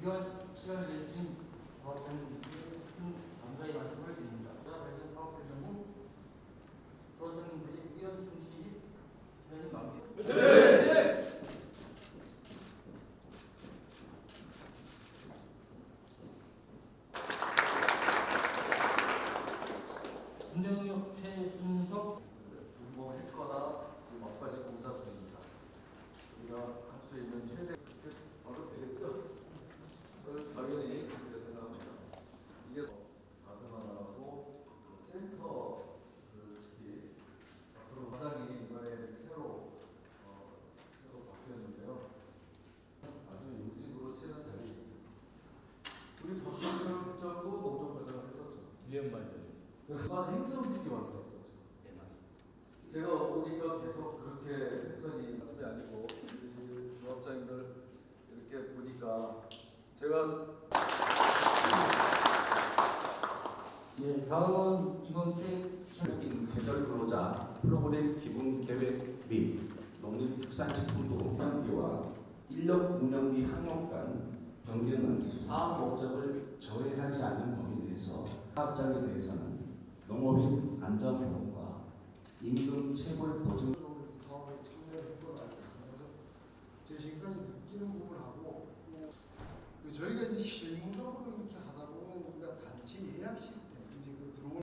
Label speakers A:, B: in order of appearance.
A: 시간을 내주신 조합장님께 큰 감사의 말씀을 드립니다. 관련 사업 설정 후 조합장님들의 의원 충실이 기간이 마무리. 김정혁 최순석
B: 준공할 거다 지금 막바지 공사 중입니다. 우리가 할 수 있는 최대 바로 되겠죠? 저는 당연히 그렇게 생각합니다. 이게 다듬어나가고 그 센터 그 특히 앞으로 과장이 이번에 이렇게 새로 어, 새로 바뀌었는데요. 아주 요직으로 치는 자리입니다. 우리 법률적도 농정과장을 했었죠.
C: 1년 만에.
B: 그간 행정직이 완성했었죠. 제가 오니까 계속 그렇게 했더니 말씀이 아니고 이 조합장님들 이렇게 보니까 제가
A: 예, 다음은 이번 때
D: 한국인 계절 근로자 프로그램 기본 계획 및 농림축산식품부 운영비와 인력 운영비 항목 간 변경은 사업 목적을 저해하지 않는 범위 내에서 사업장에 대해서는 농업인 안전보험과 임금 체불 보증
E: 사업에 참여했던 알겠습니다. 그래서 제 지금까지 느끼는 부분하고 저희가 이제 실무적으로